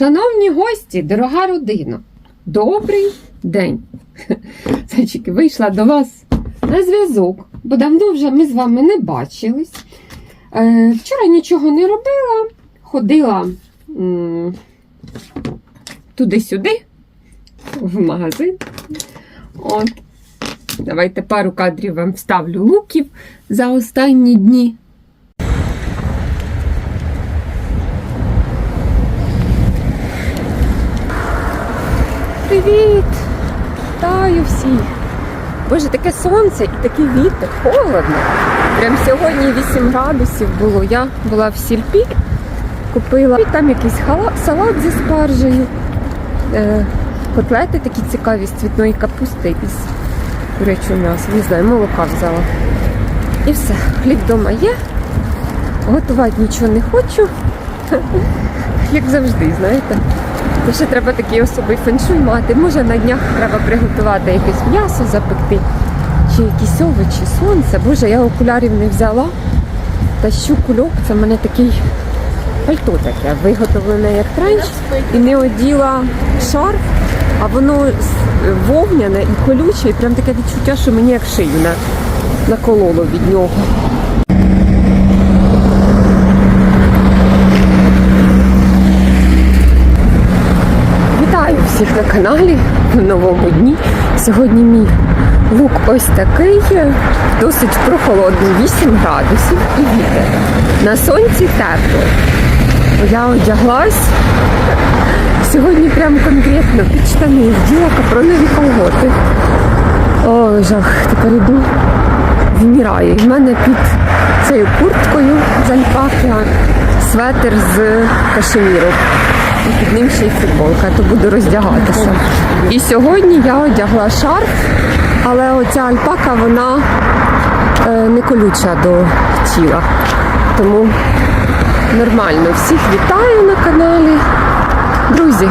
Шановні гості, дорога родина, добрий день. Зайчики, вийшла до вас на зв'язок, бо давно вже ми з вами не бачились. Е, вчора нічого не робила, ходила туди-сюди, в магазин. От. Давайте пару кадрів вам вставлю луків за останні дні. Привіт! Вітаю всіх! Боже, таке сонце і такий вітер, холодно. Прям сьогодні 8 градусів було. Я була в сільпі, купила і там якийсь салат зі спаржею, е, котлети такі цікаві з цвітної капусти із курячого м'яса. Не знаю, молока взяла. І все. Хліб вдома є. Готувати нічого не хочу. Як завжди, знаєте. То ще треба такий особий феншуй мати. Може на днях треба приготувати якесь м'ясо запекти, чи якісь овочі, сонце. Боже, я окулярів не взяла. Тащу кульок, це в мене такий пальто таке, виготовлене як тренч. І не оділа шарф, а воно з- вовняне і колюче, і прям таке відчуття, що мені як шию накололо від нього. Вітаю всіх на каналі в новому дні. Сьогодні мій лук ось такий, досить прохолодний, 8 градусів і вітер. На сонці тепло. Я одяглась. Сьогодні прям конкретно під штани вділа капронові колготи. Ой, жах, тепер іду, вмираю. В мене під цією курткою з альпаки светр з кашеміру. І під ним ще й футболка, то буду роздягатися. І сьогодні я одягла шарф, але оця альпака вона е, не колюча до тіла. Тому нормально. Всіх вітаю на каналі. Друзі,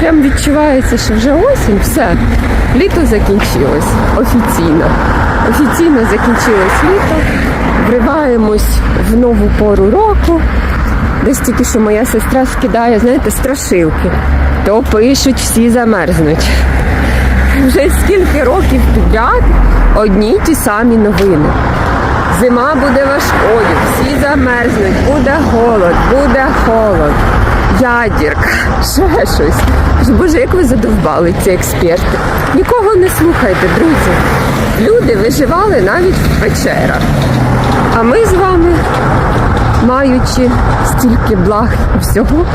прям відчувається, що вже осінь, все. Літо закінчилось офіційно. Офіційно закінчилось літо. Вриваємось в нову пору року. Десь тільки що моя сестра скидає, знаєте, страшилки. То пишуть, всі замерзнуть. Вже скільки років підряд одні ті самі новини. Зима буде важкою, всі замерзнуть, буде голод, буде холод, ядірка, ще щось. Боже, як ви задовбали ці експерти. Нікого не слухайте, друзі. Люди виживали навіть в печерах. А ми з вами, маючи стільки благ і всього,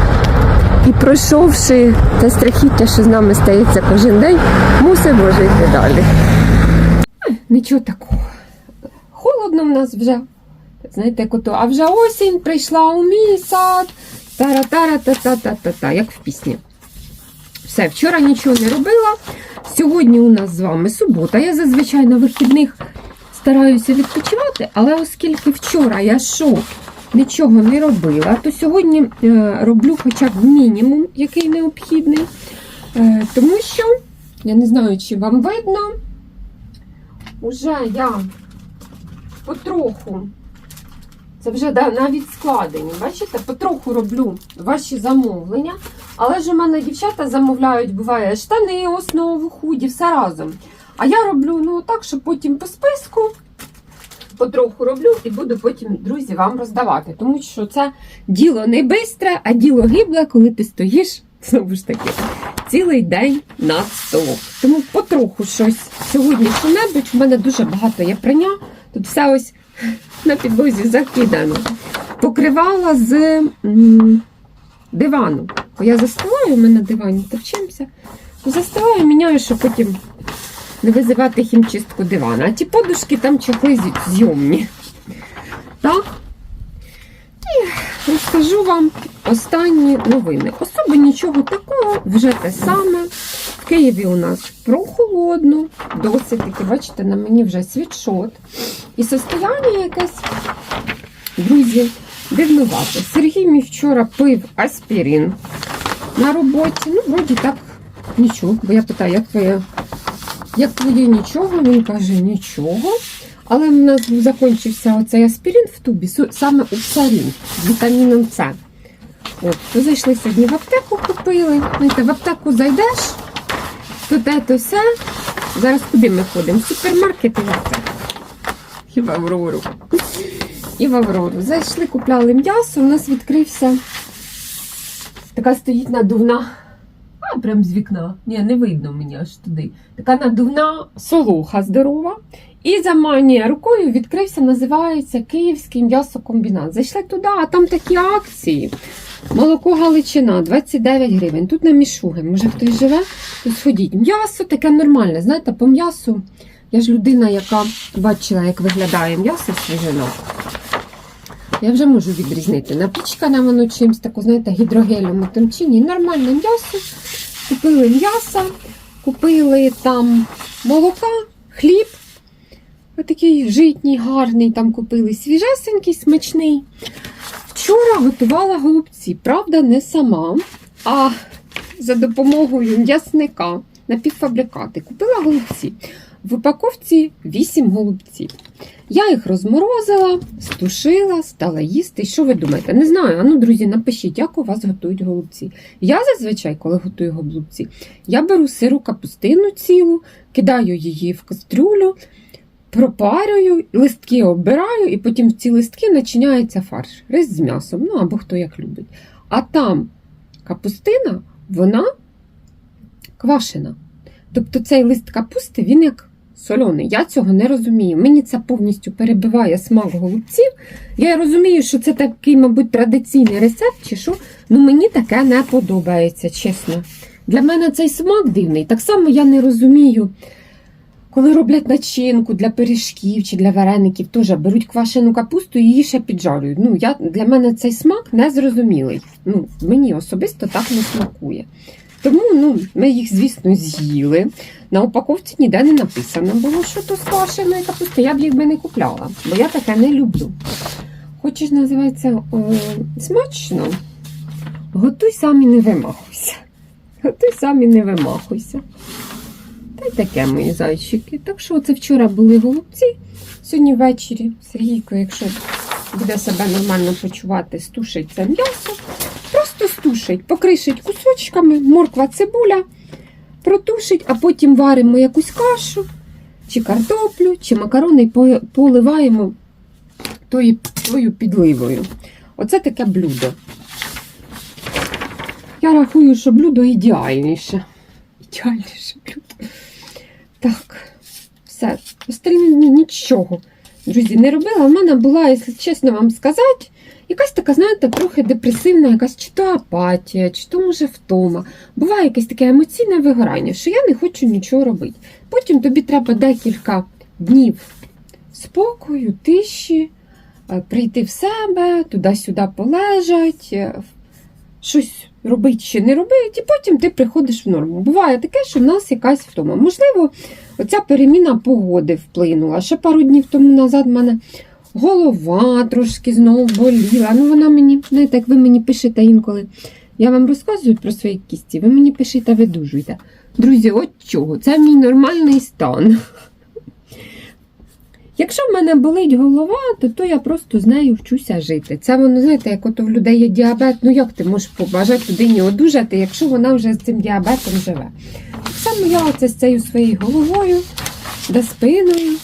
і пройшовши те страхіття, що з нами стається кожен день, мусимо жити далі. Нічого такого холодно в нас вже. Знаєте, як ото, а вже осінь прийшла у мій сад. Тара-тара-та-та-та-та-та, як в пісні. Все, вчора нічого не робила. Сьогодні у нас з вами субота. Я зазвичай на вихідних стараюся відпочивати, але оскільки вчора я що нічого не робила, то сьогодні е, роблю хоча б мінімум, який необхідний. Е, тому що, я не знаю, чи вам видно, уже я потроху, це вже навіть складені, бачите, потроху роблю ваші замовлення. Але ж у мене дівчата замовляють, буває, штани, основу, худі, все разом. А я роблю ну, так, що потім по списку потроху роблю і буду потім, друзі, вам роздавати. Тому що це діло не бистре, а діло гибле, коли ти стоїш, знову ж таки, цілий день над столом. Тому потроху щось сьогодні що-небудь. У мене дуже багато є прання. Тут все ось на підлозі закидано. Покривала з м, дивану. Бо я застилаю, ми на дивані товчимося. Застилаю, міняю, щоб потім не визивати хімчистку дивана. А ті подушки там чохли зйомні. Так. І розкажу вам останні новини. Особи нічого такого, вже те саме. В Києві у нас прохолодно, досить таки, бачите, на мені вже світшот. І состояння якесь, друзі, дивнувате. Сергій мій вчора пив аспірин на роботі. Ну, вроді так, нічого. Бо я питаю, як твоє, як твоє нічого? Він каже, нічого. Але в нас закінчився оцей аспірин в тубі, саме у сарін з вітаміном С. От, то зайшли сьогодні в аптеку, купили. Знаєте, в аптеку зайдеш, то те, то все. Зараз куди ми ходимо? В супермаркет в аптеку. І в Аврору. І в Аврору. Зайшли, купляли м'ясо, у нас відкрився. Така стоїть надувна. Прям з вікна. Ні, не видно мені аж туди. Така надувна солоха здорова. І за манія рукою відкрився, називається Київський м'ясокомбінат. Зайшли туди, а там такі акції. Молоко Галичина 29 гривень. Тут на мішуги. Може хтось живе, то сходіть. М'ясо таке нормальне. Знаєте, по м'ясу. Я ж людина, яка бачила, як виглядає м'ясо свіжина. Я вже можу відрізнити. Напічкане воно чимось тако, знаєте, гідрогелем тим чи ні. Нормальне м'ясо. Купили м'ясо, купили там молока, хліб. Отакий житній, гарний, там купили свіжесенький, смачний. Вчора готувала голубці. Правда, не сама, а за допомогою м'ясника напівфабрикати. Купила голубці. В упаковці 8 голубців. Я їх розморозила, стушила, стала їсти. Що ви думаєте? Не знаю. А ну, друзі, напишіть, як у вас готують голубці. Я зазвичай, коли готую голубці, я беру сиру капустину цілу, кидаю її в кастрюлю, пропарюю, листки оббираю, і потім в ці листки начиняється фарш. Рис з м'ясом, ну або хто як любить. А там капустина, вона квашена. Тобто цей лист капусти, він як соляний. Я цього не розумію. Мені це повністю перебиває смак голубців. Я розумію, що це такий, мабуть, традиційний рецепт, чи що, ну мені таке не подобається, чесно. Для мене цей смак дивний. Так само я не розумію, коли роблять начинку для пиріжків чи для вареників, теж беруть квашену капусту і її ще піджарюють. Ну, я, для мене цей смак незрозумілий. Ну, мені особисто так не смакує. Тому ну, ми їх, звісно, з'їли. На упаковці ніде не написано було, що то з квашеної капусти. Я б їх би не купляла, бо я таке не люблю. Хочеш, називається о, смачно? Готуй сам і не вимахуйся. Готуй сам і не вимахуйся. Та й таке, мої зайчики. Так що це вчора були голубці. Сьогодні ввечері Сергійко, якщо буде себе нормально почувати, стушить це м'ясо. Стушить, покришить кусочками, морква цибуля, протушить, а потім варимо якусь кашу, чи картоплю, чи макарони і поливаємо тою, тою підливою. Оце таке блюдо. Я рахую, що блюдо ідеальніше. Ідеальніше блюдо. Так, все. Остальне нічого. Друзі, не робила. У мене була, якщо чесно вам сказати, якась така, знаєте, трохи депресивна, якась чи то апатія, чи то може втома. Буває якесь таке емоційне вигорання, що я не хочу нічого робити. Потім тобі треба декілька днів спокою, тиші, е, прийти в себе, туди-сюди полежать, е, щось робити чи не робити, і потім ти приходиш в норму. Буває таке, що в нас якась втома. Можливо, оця переміна погоди вплинула. Ще пару днів тому назад в мене голова трошки знову боліла. Ну, вона мені, знаєте, як ви мені пишете інколи. Я вам розказую про свої кісті, ви мені пишете, видужуйте. Друзі, от чого? Це мій нормальний стан. Якщо в мене болить голова, то, то я просто з нею вчуся жити. Це воно, знаєте, як ото в людей є діабет, ну як ти можеш побажати людині одужати, якщо вона вже з цим діабетом живе. Так само я оце з цією своєю головою, да спиною,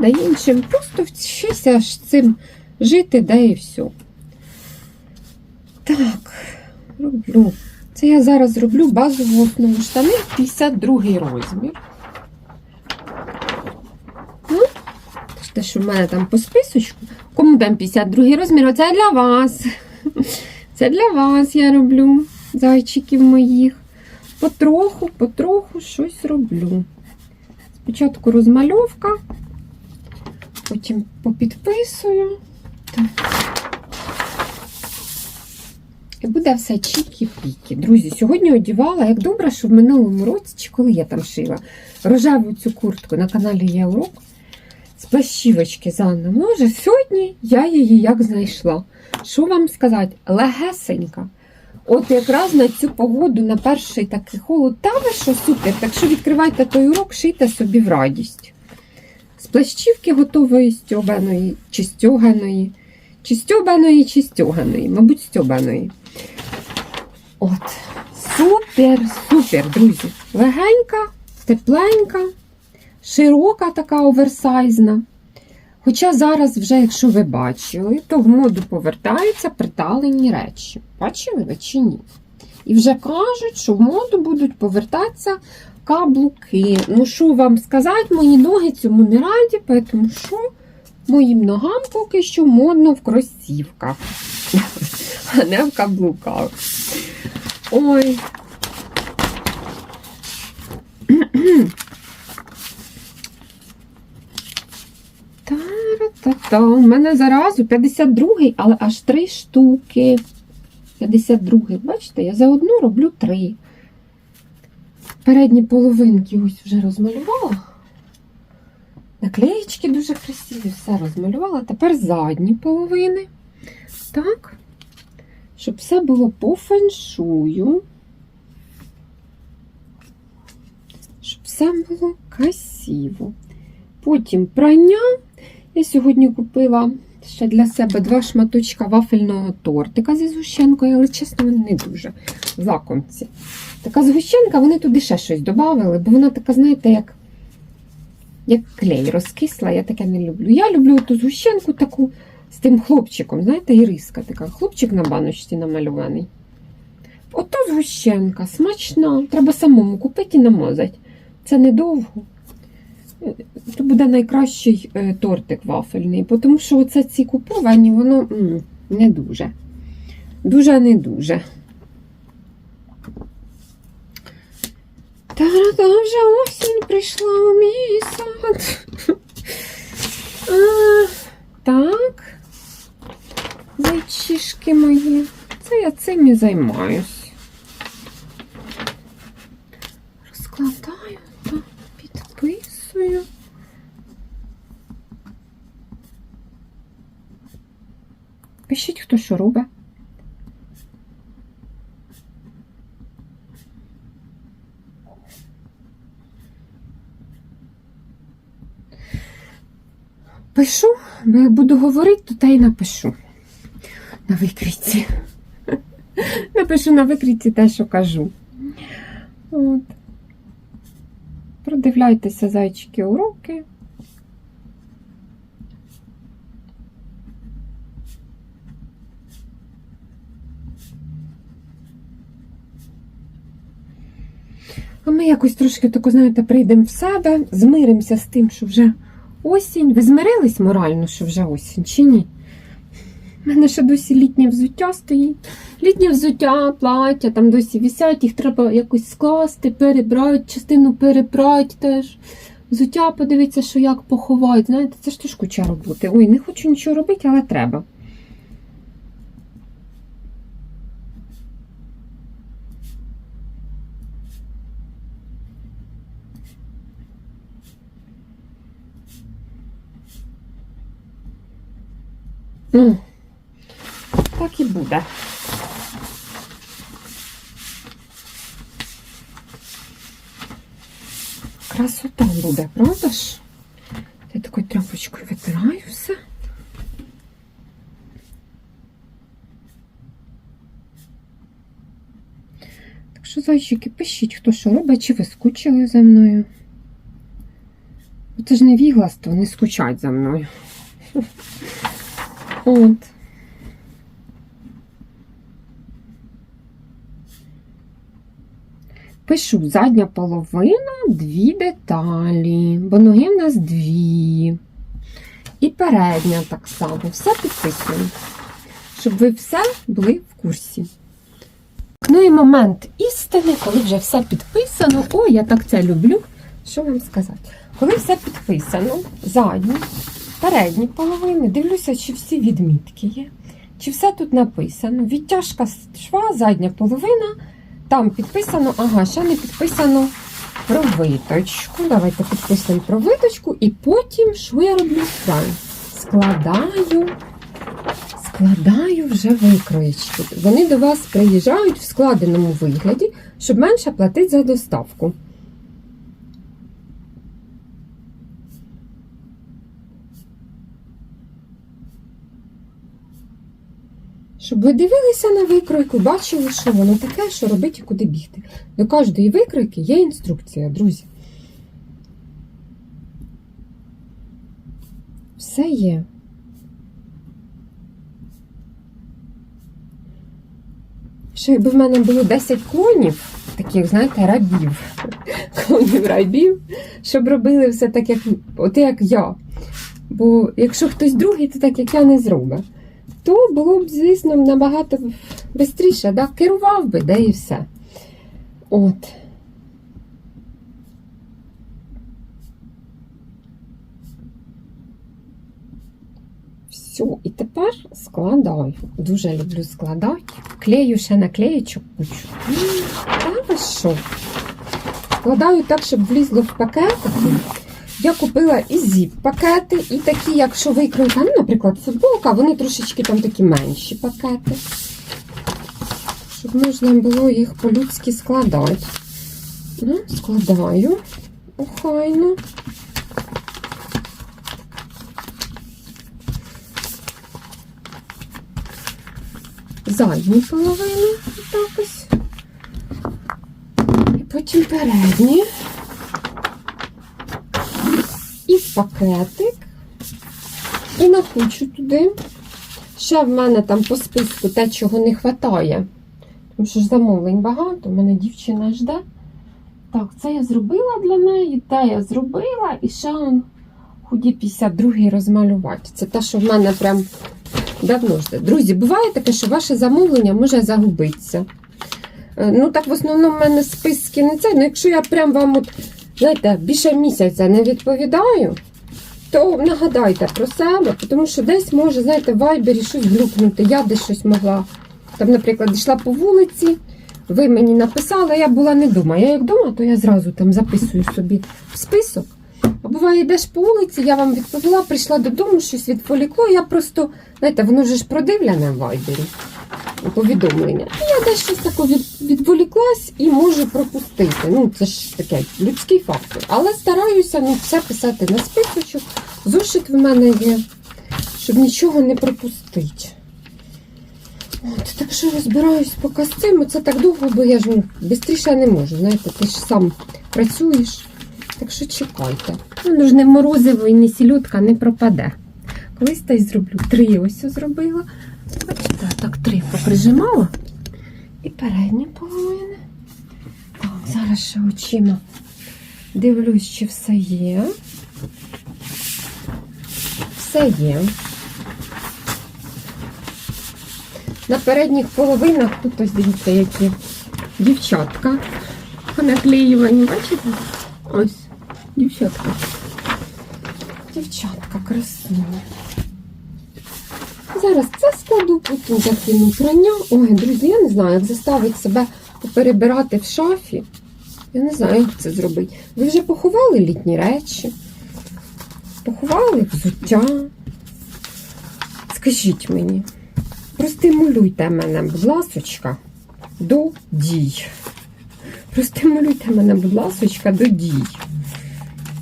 да іншим. Просто вчися ж цим жити, да і все. Так, роблю. Це я зараз зроблю базову основу штани 52 розмір. Ну, те, що в мене там по списочку. Кому там 52 розмір? Оце для вас. Це для вас я роблю, зайчиків моїх. Потроху, потроху щось роблю. Спочатку розмальовка, потім попідписую. І буде все чікі-пікі. Друзі, сьогодні одягала, як добре, що в минулому році, чи коли я там шила, рожеву цю куртку на каналі Є Урок з плащівочки з може. Сьогодні я її як знайшла. Що вам сказати? Легесенька. От якраз на цю погоду, на перший такий холод, та ви що супер. Так що відкривайте той урок, шийте собі в радість. З плащівки готової стьоганої чи стьоганої, Чи стьобаної, чи стьоганої. Мабуть, стьобаної. От. Супер, супер, друзі. Легенька, тепленька, широка така оверсайзна. Хоча зараз, вже, якщо ви бачили, то в моду повертаються приталені речі. Бачили ви чи ні? І вже кажуть, що в моду будуть повертатися каблуки. Ну, що вам сказати, мої ноги цьому не раді, тому що моїм ногам поки що модно в кросівках, а не в каблуках. Ой. Та-ра-та-та. У мене заразу 52-й, але аж три штуки. 52-й. Бачите, я за одну роблю три. Передні половинки ось вже розмалювала. Наклеєчки дуже красиві, все розмалювала. Тепер задні половини. Так. Щоб все було по феншую. Щоб все було красиво. Потім прання. Я сьогодні купила ще для себе два шматочка вафельного тортика зі згущенкою, але чесно, вони не дуже лакомці. Така згущенка, вони туди ще щось додали, бо вона така, знаєте, як як клей розкисла, я таке не люблю. Я люблю ту згущенку таку з тим хлопчиком, знаєте, іриска така. Хлопчик на баночці намалюваний. Ото згущенка, смачна. Треба самому купити і намазати. Це недовго. Це буде найкращий е, тортик вафельний, тому що оце ці куповані, воно не дуже. Дуже не дуже. Та-да, вже осінь прийшла у мій сад. А, так. Зайчишки мої. Це я цим і займаюсь. Розкладаю та підписую. Пишіть, хто що робить. Пишу, бо як буду говорити, то та й напишу на викрійці. Напишу на викрійці те, що кажу. От. Продивляйтеся зайчики уроки. А ми якось трошки тако, знаєте, прийдемо в себе, змиримося з тим, що вже осінь. Ви змирились морально, що вже осінь, чи ні? У мене ще досі літнє взуття стоїть. Літнє взуття, плаття, там досі вісять, їх треба якось скласти, перебрати, частину перебрати теж. Взуття, подивіться, що як поховають. Знаєте, це ж теж куча роботи. Ой, не хочу нічого робити, але треба. Ну, так і буде. Красота буде, правда ж? Я такою тряпочкою витираю все. Так пишіть, хто що робить, чи ви скучили за мною. Це ж не вігластво, не скучать за мною. От. Пишу задня половина, дві деталі, бо ноги в нас дві. І передня так само. Все підписуємо, щоб ви все були в курсі. Ну і момент істини, коли вже все підписано. Ой, я так це люблю. Що вам сказати? Коли все підписано, задні, передні половини, дивлюся, чи всі відмітки є. Чи все тут написано? Відтяжка шва, задня половина. Там підписано, ага, ще не підписано про виточку. Давайте підписуємо про виточку. І потім, я роблю? Складаю, складаю вже викроєчки. Вони до вас приїжджають в складеному вигляді, щоб менше платити за доставку. Щоб ви дивилися на викройку, бачили, що воно таке, що робити і куди бігти. До кожної викройки є інструкція, друзі. Все є. Що якби в мене було 10 клонів, таких, знаєте, рабів, клонів рабів, щоб робили все так, як, от як я. Бо якщо хтось другий, то так як я не зробить, то було б, звісно, набагато швидше, да? керував би, де і все. От. Все, і тепер складаю. Дуже люблю складати. Клею ще наклеючу кучу. Та? Складаю так, щоб влізло в пакетики. Я купила і зіп-пакети, і такі, якщо викроїти, ну, наприклад, футболка, вони трошечки там такі менші пакети. Щоб можна було їх по-людськи складати. Ну, складаю охайно. Задню половину, так ось. І потім передні. І пакетик. І на кучу туди. Ще в мене там по списку те, чого не вистачає. Тому що ж замовлень багато, мене дівчина жде. Так, це я зробила для неї, те я зробила, і ще он худі 52 розмалювати. Це те, що в мене прям давно жде. Друзі, буває таке, що ваше замовлення може загубитися. Е, Ну, так в основному в мене списки не це. Ну, якщо я прям вам, от, знаєте, більше місяця не відповідаю, то нагадайте про себе, тому що десь може, знаєте, в вайбері щось глюкнути, я десь щось могла. Там, наприклад, йшла по вулиці, ви мені написали, я була не вдома. Я як вдома, то я зразу там записую собі список. Буває, йдеш по вулиці, я вам відповіла, прийшла додому, щось відволікло. Я просто, знаєте, воно вже ж продивлене в вайбері. Повідомлення. І я десь щось таке відволіклась і можу пропустити. Ну, це ж таке людський фактор. Але стараюся ну, все писати на списочок. Зошит в мене є, щоб нічого не пропустити. От, так що розбираюсь поки з цим. Це так довго, бо я ж ну, швидше не можу. Знаєте, ти ж сам працюєш. Так що чекайте. Ну, ж не морозиво і не сільотка не пропаде. Колись та й зроблю. Три ось зробила. Бачите, так три поприжимала. І передні половини. Так, зараз ще очима дивлюсь, чи все є. Все є. На передніх половинах тут ось дивіться, які дівчатка понаклеювані, бачите? Ось, дівчатка. Дівчатка красива. Зараз це складу, потім закину прання. Ой, друзі, я не знаю, як заставити себе поперебирати в шафі. Я не знаю, як це зробити. Ви вже поховали літні речі, поховали взуття. Скажіть мені, простимулюйте мене, будь ласочка, до дій. Простимулюйте мене, будь ласочка, до дій.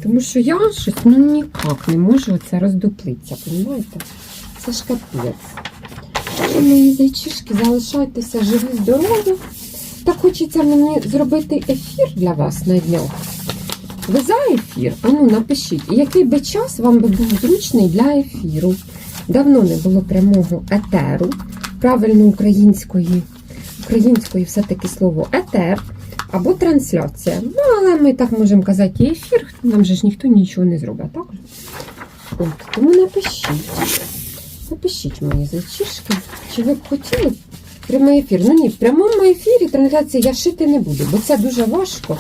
Тому що я щось ну ніяк не можу це роздуплитися, розумієте? Це ж капець. Мої зайчишки, залишайтеся живі, здорові. Так хочеться мені зробити ефір для вас на днях. Ви за ефір? Ану, напишіть, який би час вам би був зручний для ефіру. Давно не було прямого етеру, правильно української, української все-таки слово етер або трансляція. Ну, але ми так можемо казати і ефір, нам же ж ніхто нічого не зробить, так? От, тому напишіть. Напишіть мої зайчишки, чи ви б хотіли прямий ефір. Ну ні, в прямому ефірі трансляції я шити не буду, бо це дуже важко.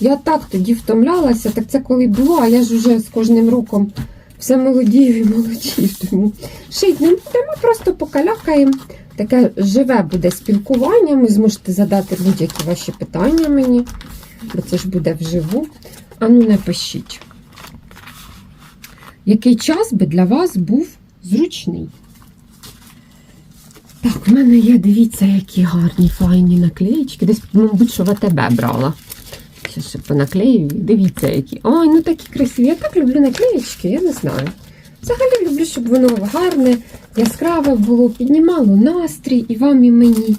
Я так тоді втомлялася, так це коли було, а я ж вже з кожним роком все молодію і молодію. Тому шить не будемо, просто покалякаємо. Таке живе буде спілкування. Ви зможете задати будь-які ваші питання мені, бо це ж буде вживу. Ану, напишіть. Який час би для вас був зручний? Так, в мене є, дивіться, які гарні файні наклеїчки. Десь, мабуть, що в АТБ брала. Зараз ще понаклею. Дивіться, які. Ой, ну такі красиві. Я так люблю наклеїчки, я не знаю. Взагалі люблю, щоб воно гарне, яскраве було, піднімало настрій і вам, і мені.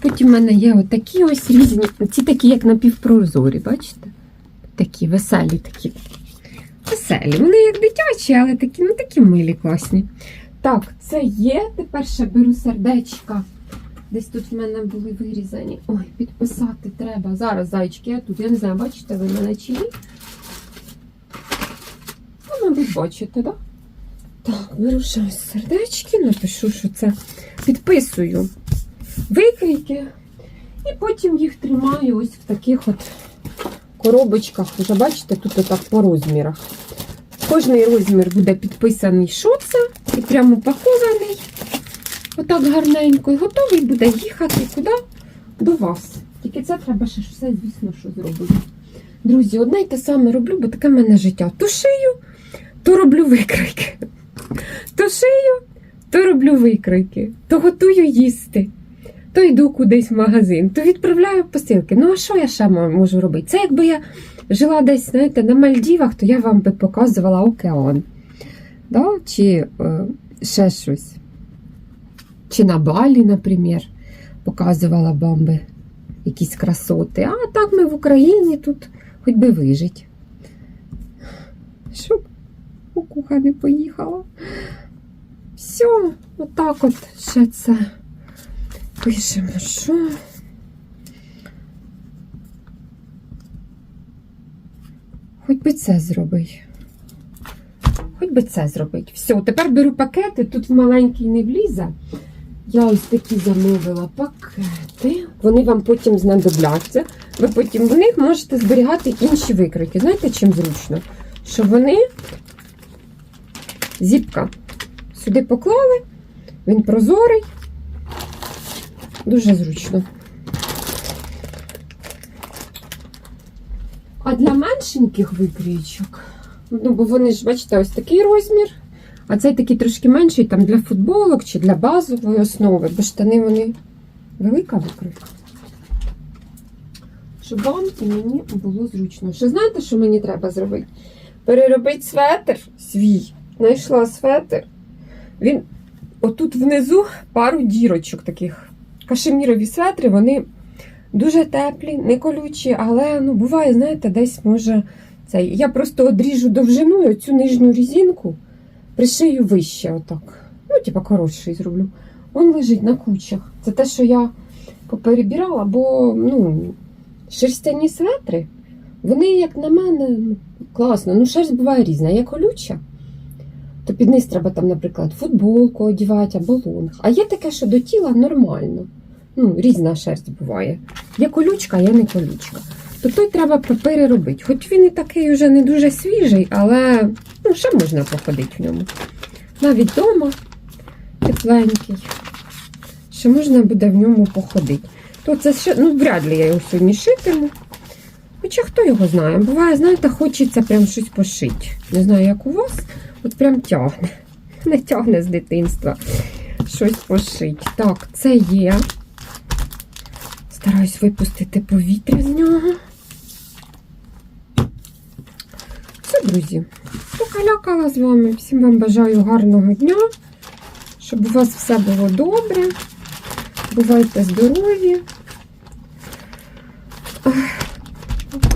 Потім в мене є отакі ось різні, ці такі, як напівпрозорі, бачите? Такі веселі такі. Веселі. Вони як дитячі, але такі, ну такі милі, класні. Так, це є. Тепер ще беру сердечка. Десь тут в мене були вирізані. Ой, підписати треба. Зараз, зайчики, я тут. Я не знаю, бачите ви мене чи ні? Ну, мабуть, бачите, так? Так, ось сердечки, напишу, що це підписую викрійки. І потім їх тримаю ось в таких от коробочках. Вже бачите, тут отак по розмірах. Кожний розмір буде підписаний, що це, і прямо упакований. Отак гарненько. І готовий буде їхати куди? До вас. Тільки це треба ще все, звісно, що зробити. Друзі, одне й те саме роблю, бо таке в мене життя. То шию, то роблю викройки. То шию, то роблю викройки, то готую їсти, то йду кудись в магазин, то відправляю посилки. Ну, а що я ще можу робити? Це якби я жила десь, знаєте, на Мальдівах, то я вам би показувала океан. Да? Чи е, ще щось. Чи на Балі, наприклад, показувала вам би якісь красоти. А так ми в Україні тут хоч би вижить. Щоб кукуха не поїхала. Все, отак от ще це пишемо, що. Хоч би це зробить. Хоч би це зробить. Все, тепер беру пакети, тут в маленький не влізе. Я ось такі замовила пакети. Вони вам потім знадобляться. Ви потім в них можете зберігати інші викройки. Знаєте, чим зручно? Що вони зіпка. Сюди поклали, він прозорий. Дуже зручно. А для меншеньких викрійчок, ну, бо вони ж, бачите, ось такий розмір, а цей такий трошки менший там для футболок чи для базової основи, бо штани вони велика викройка. Щоб вам і мені було зручно. Ще знаєте, що мені треба зробити? Переробити светр свій. Знайшла светр. Він отут внизу пару дірочок таких. Кашемірові светри, вони дуже теплі, не колючі, але ну, буває, знаєте, десь може цей. Я просто одріжу довжину і оцю нижню різинку, пришию вище отак. Ну, типа коротший зроблю. Он лежить на кучах. Це те, що я поперебирала, бо ну, шерстяні светри, вони, як на мене, ну, класно. Ну, шерсть буває різна. Є колюча, то під низ треба там, наприклад, футболку одягати або лонг. А є таке, що до тіла нормально. Ну, різна шерсть буває. Є колючка, є не колючка. То той треба переробити. Хоч він і такий вже не дуже свіжий, але ну, ще можна походити в ньому. Навіть вдома тепленький. Ще можна буде в ньому походити. То це ще, ну, вряд ли я його сьогодні шитиму. Хто його знає. Буває, знаєте, хочеться прям щось пошити. Не знаю, як у вас, от прям тягне. Не тягне з дитинства щось пошити. Так, це є. Стараюсь випустити повітря з нього. Все, друзі, покалякала з вами. Всім вам бажаю гарного дня, щоб у вас все було добре. Бувайте здорові.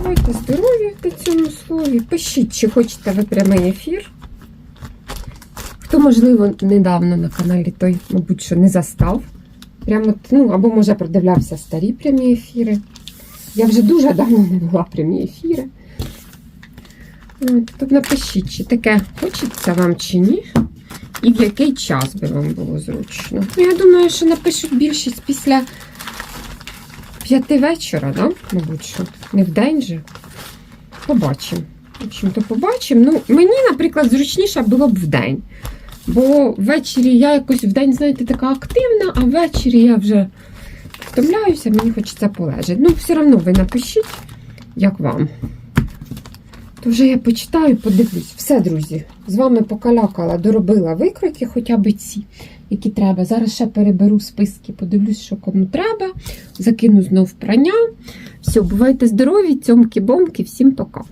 Бувайте здорові на цьому слові. Пишіть, чи хочете ви прямий ефір. Хто, можливо, недавно на каналі, той, мабуть, що не застав. Прямо, ну, або, може, продивлявся старі прямі ефіри. Я вже дуже давно не вела прямі ефіри. От, То напишіть, чи таке хочеться вам чи ні, і в який час би вам було зручно. Ну, я думаю, що напишуть більшість після п'яти вечора, да? мабуть, що не в день же. Побачимо. В общем-то, побачимо. Ну, мені, наприклад, зручніше було б в день. Бо ввечері я якось в день, знаєте, така активна, а ввечері я вже втомляюся, мені хочеться полежати. Ну, все одно ви напишіть, як вам. То вже я почитаю, подивлюсь. Все, друзі, з вами покалякала, доробила викройки, хоча б ці, які треба. Зараз ще переберу списки, подивлюсь, що кому треба. Закину знов прання. Все, бувайте здорові, цьомки-бомки, всім пока.